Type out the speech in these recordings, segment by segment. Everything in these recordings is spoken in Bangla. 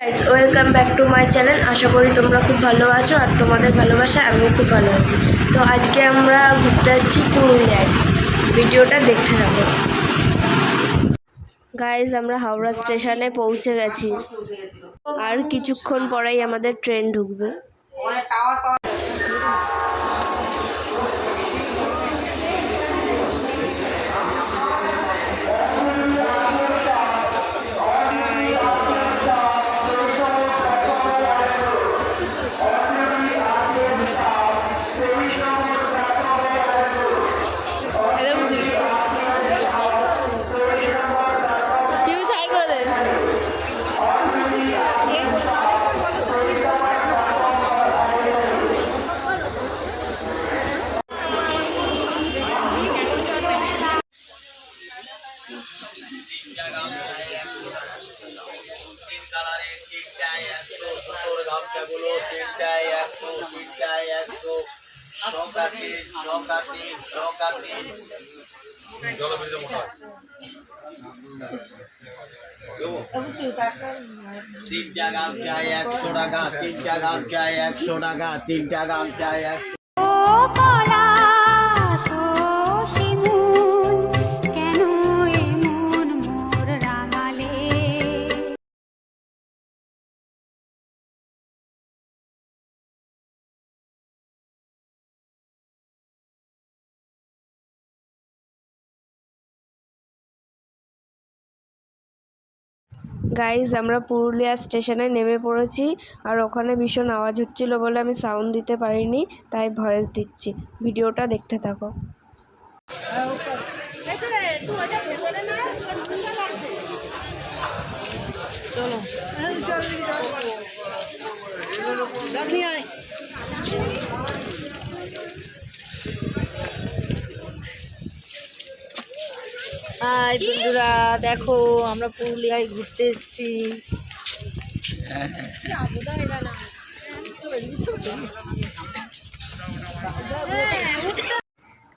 Welcome back to my channel আশা করি তোমরা খুব ভালো আছো আর তোমাদের ভালোবাসা আমিও খুব ভালো আছি। তো আজকে আমরা ঘুরতে যাচ্ছি পুরুলিয়ায়। ভিডিওটা দেখতে থাকো। গাইজ আমরা হাওড়া স্টেশনে পৌঁছে গেছি। আর কিছুক্ষণ পরেই আমাদের ট্রেন ঢুকবে। তিন কালারের তিনটায় একশো তিনটায় একশো শকাতির শকাতির শকাতির তিনটা একশো টাকা, তিনটা গামছায় একশো টাকা তিনটা একশো গাইজ আমরা পুরুলিয়া স্টেশনে নেমে পড়েছি আর ওখানে ভীষণ আওয়াজ হচ্ছিল বলে আমি সাউন্ড দিতে পারিনি তাই ভয়েস দিচ্ছি। ভিডিওটা দেখতে থাকো। হাই বন্ধুরা, দেখো, আমরা পুরুলিয়ায় ঘুরতে এসেছি।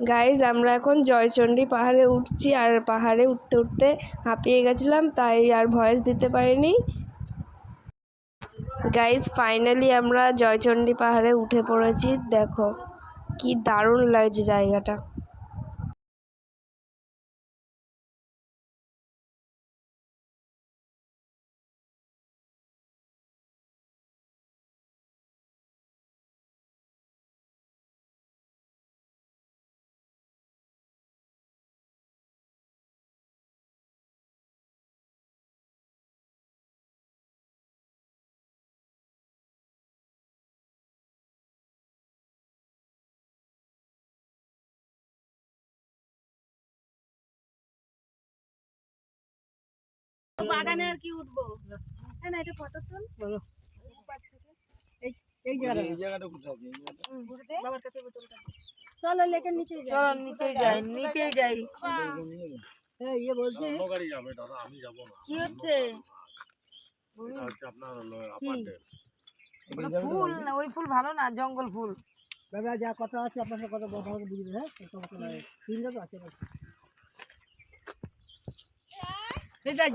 গাইজ আমরা এখন জয়চণ্ডী পাহাড়ে উঠছি আর পাহাড়ে উঠতে উঠতে হাঁপিয়ে গেছিলাম, তাই আর ভয়েস দিতে পারিনি। গাইজ ফাইনালি আমরা জয়চণ্ডী পাহাড়ে উঠে পড়েছি, দেখো, কি দারুণ লাগছে জায়গাটা। বাগানে আর কি উঠবো? না এটা ফটো তুল। বাবার কাছে বোতলটা চলো লেকের নিচে যাই। চলো নিচে যাই। নিচে যাই। ইয়ে বলছে? কি হচ্ছে? ওটা ফুল না ওই ফুল ভালো না জঙ্গল ফুল। দাদা যা কথা আছে আপনার সাথে কথা বলতে হবে বুঝবে হ্যাঁ? এই সমস্যা নাই চিন্তা তো আছে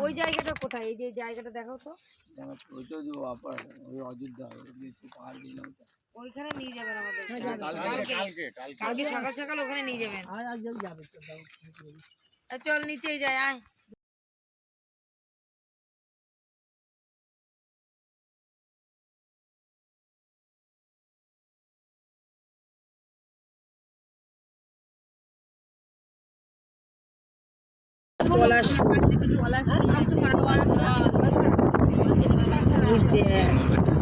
ওই জায়গাটা কোথায়? এই যে জায়গাটা দেখো তো। ওইটা যে আপার ওই অযোধ্যা ওই পাহাড় দিন ওইটা। ওইখানে নিয়ে যাবেন আমাদের। কালকে কালকে সকাল সকাল ওখানে নিয়ে যাবেন। আর আজ যাবে চল নিচেই যাই আয়।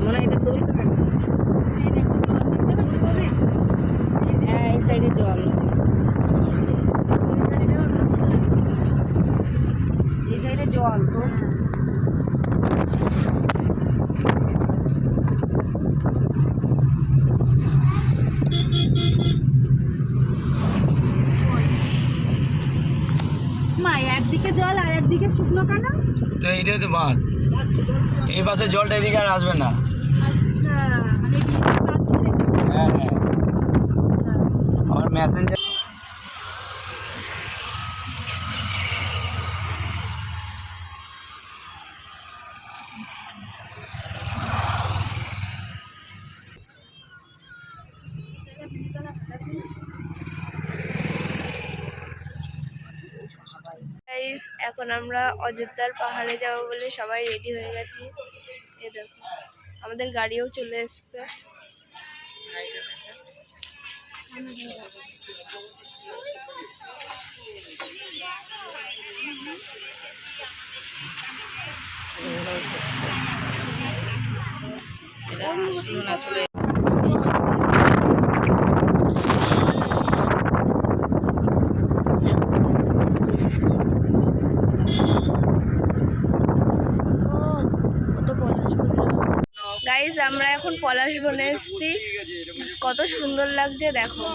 মনে হয় এটা তুলতে হ্যাঁ এই সাইডে জল এই সাইডে জল তো মা একদিকে জল আর একদিকে শুকনো কেন তো এইটাই তো বাঁধ এই পাশে জলটা এদিকে আর আসবে না আচ্ছা মানে। হ্যাঁ হ্যাঁ আমার মেসেঞ্জার গাইস এখন আমরা অযোধ্যার পাহাড়ে যাব বলে সবাই রেডি হয়ে গেছি। এ দেখো, আমাদের গাড়িও চলে এসছে। গাইজ আমরা এখন পলাশ বনে এসেছি। কত সুন্দর লাগছে দেখো।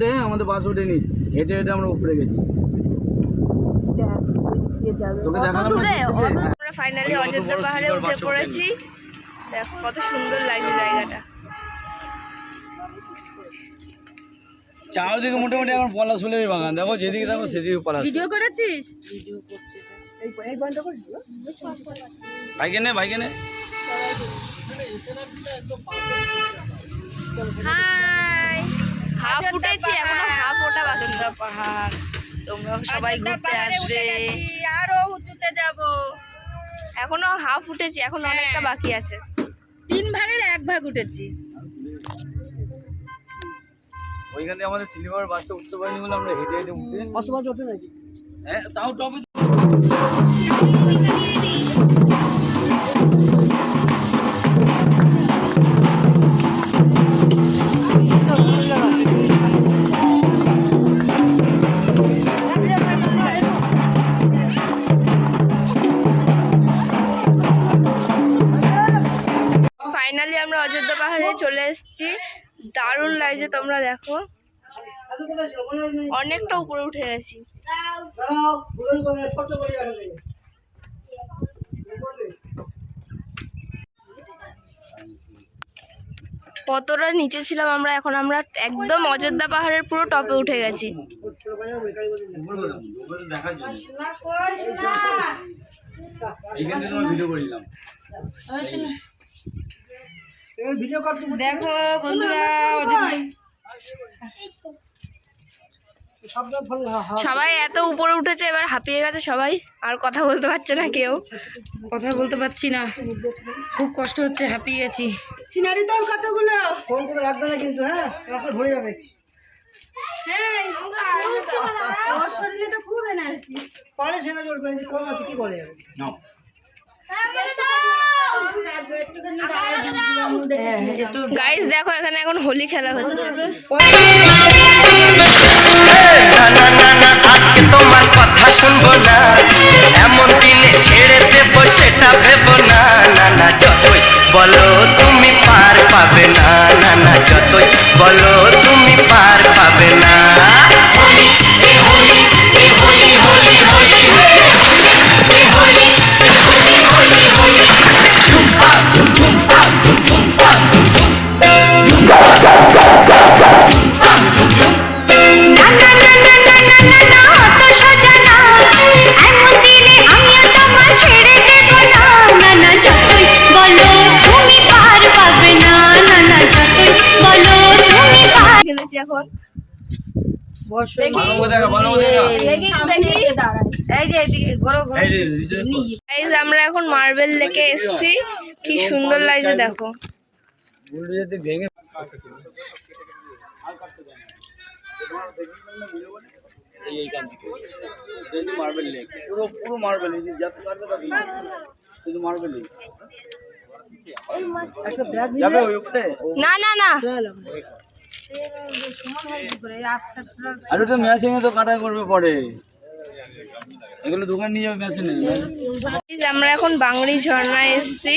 হেঁটে আমাদের বাস ওঠেনি। হেঁটে হেঁটে আমরা উপরে গেছি। তোকে দেখালাম না দূরে দূর। আমরা ফাইনালি অযোধ্যা পাহাড়ে উঠে পড়েছি। দেখো কত সুন্দর লাগছে জায়গাটা। চারদিকে মোটামুটি এখন পলাশ ফুলের বাগান। দেখো যেদিকে দেখো সেদিকে পলাশ ভিডিও করেছিস? ভাইকে নে ভাইকে নে। হাই হাফ উঠেছি এখনও হাফ ওটা বাকি। পাহাড়। তোমরা সবাই ঘুরতে আসবে। আরও উঁচুতে যাব। এখনও হাফ উঠেছি এখন অনেকটা বাকি আছে। তিন ভাগের এক ভাগ উঠেছি। ওইখান থেকে আমাদের সিলিভার বাসটা উঠতে পারিনি বলে আমরা হেঁটে হেঁটে উঠতে পাঁচশো পাঁচ ওঠে নাকি? হ্যাঁ তাও টপে দারুণ লাগছে, তোমরা দেখো। অনেকটা উপরে উঠে গেছি। কতটা নিচে ছিলাম আমরা, এখন আমরা একদম অযোধ্যা পাহাড়ের পুরো টপে উঠে গেছি। দেখো বন্ধুরা সবাই এত উপরে উঠেছে এবার হাঁপিয়ে গেছে সবাই। আর কথা বলতে পারছে না কেউ। কথা বলতে পারছি না। খুব কষ্ট হচ্ছে হাঁপিয়ে গেছি। সিনারি দাও কতগুলো? ফোন করে রাখবে না কিন্তু হ্যাঁ? রাখলে ভরে যাবে। পারে সেনা চলবে না, কম আছে কি করে যাবে গাইস দেখো, এখানে এখন হোলি খেলা হচ্ছে। তোমার কথা শুনব না এমন দিনে ছেড়ে দেব সেটা ভেবো না না না যতই বলো তুমি পার পাবে না না না, যতই বলো তুমি পার আমরা এখন মার্বেল লেকে এসেছি কি সুন্দর লাগছে দেখো মার্বেল লেক পুরো পুরো মার্বেল যত তত শুধু মার্বেল লেক না না না। আর মেশিনে তো কাটা করবে পরে। এগুলো দোকান নিয়ে যাবে মেশিনে আমরা এখন বাংলি ঝর্ণায় এসেছি।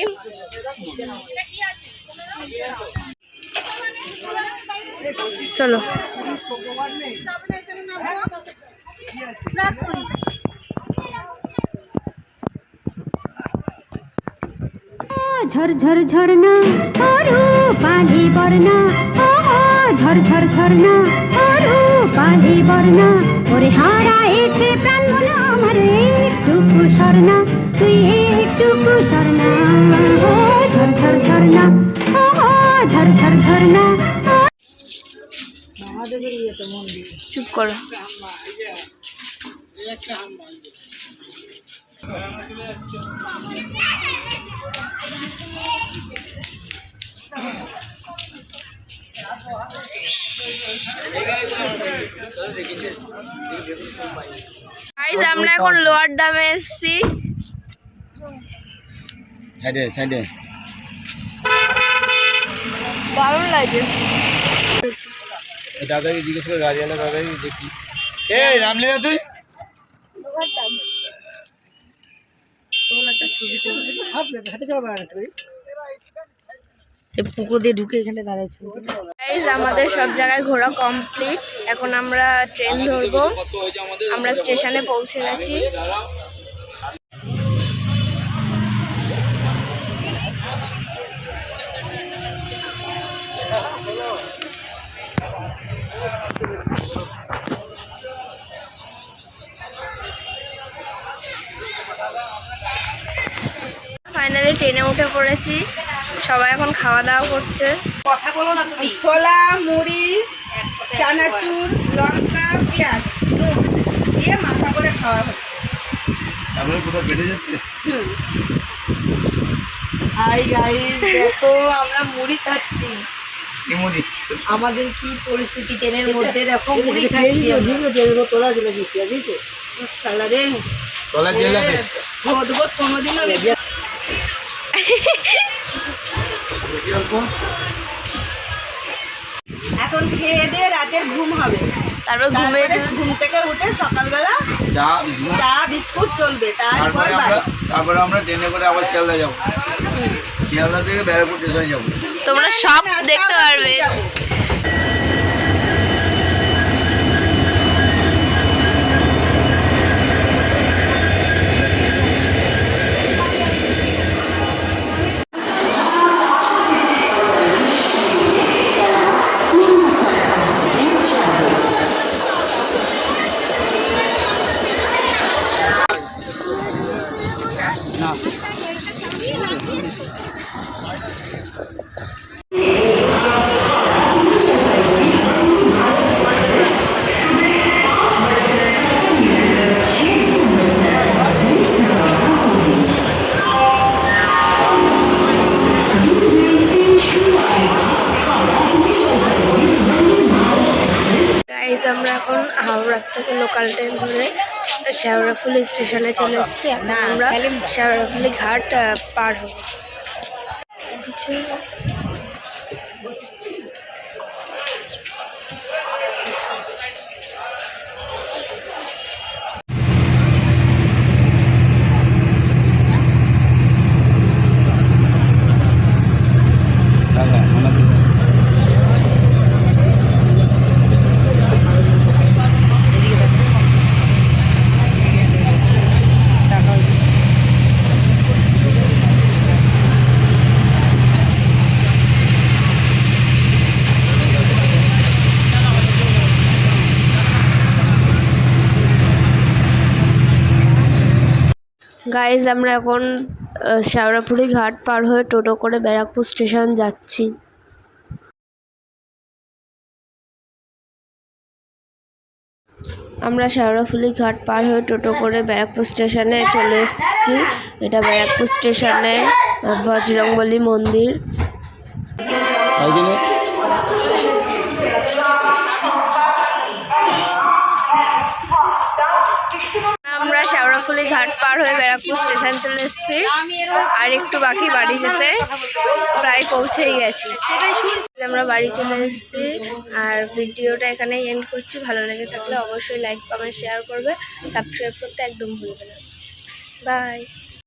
চলো। ঝরঝর ঝরনা ওরু পালি বর্ণা, ও ঝরঝর ঝরনা ওরু পালি বর্ণা, ওরে হারাইছে প্রাণ মন আমার একটুকু স্বর্ণা, তুই একটুকু স্বর্ণা, ও ঝরঝর ঝরনা ও ঝরঝর ঝরনা চুপ করো। আমরা এখন লোয়ার ডামে এসেছি। সাইডে সাইডে দারুণ লাগে। দাদাকে জিজ্ঞেস করে গাড়িওয়ালা দাদাকে দেখি। এই রামলীলা তুই? পুকুর দিয়ে ঢুকে এখানে দাঁড়াইছো আমাদের সব জায়গায় ঘোরা কমপ্লিট এখন আমরা ট্রেন ধরবো। আমরা স্টেশনে পৌঁছে গেছি। ট্রেনে উঠে পড়েছি। সবাই এখন খাওয়া দাওয়া করছে। কথা বলো না তুমি। ছোলা মুড়ি চানাচুর লঙ্কা পেঁয়াজ দিয়ে মাথা করে খাওয়া হচ্ছে। তারপরে কোথাও বেড়ে যাচ্ছে? হাই গাইস দেখো আমরা মুড়ি খাচ্ছি। আমাদের কি পরিস্থিতি? ট্রেনের মধ্যে দেখো মুড়ি খাচ্ছি তোলা শালা রে। তলা জেলাতে কোনোদিনও এখন খেয়ে দিয়ে রাতের ঘুম হবে। তারপর ঘুমিয়ে ঘুম থেকে উঠে সকালবেলা চা বিস্কুট। চা বিস্কুট চলবে। তারপর তারপরে আমরা তারপরে আমরা ট্রেনে করে আবার শিয়ালদা যাব। শিয়ালদা থেকে ব্যারাকপুর স্টেশনে যাব। তোমরা সব দেখতে পারবে। শেওড়াফুলি স্টেশনে চলে এসেছি। এখন আমরা শেওড়াফুলি ঘাট পার হব। গাইজ আমরা এখন শেওড়াফুলি ঘাট পার হয়ে টোটো করে ব্যারাকপুর স্টেশন যাচ্ছি। আমরা শেওড়াফুলি ঘাট পার হয়ে টোটো করে ব্যারাকপুর স্টেশনে চলে এসেছি। এটা ব্যারাকপুর স্টেশনে বজরংবলী মন্দির। ফাইনালি ঘাট পার হয়ে ব্যারাকপুর স্টেশন চলে এসেছি। আর একটু বাকি বাড়ি যেতে প্রায় পৌঁছেই গেছি। আমরা বাড়ি চলে এসেছি আর ভিডিওটা এখানে এন্ড করছি। ভালো লেগে থাকলে অবশ্যই লাইক কমেন্ট শেয়ার করবে। সাবস্ক্রাইব করতে একদম ভুলবে না। বাই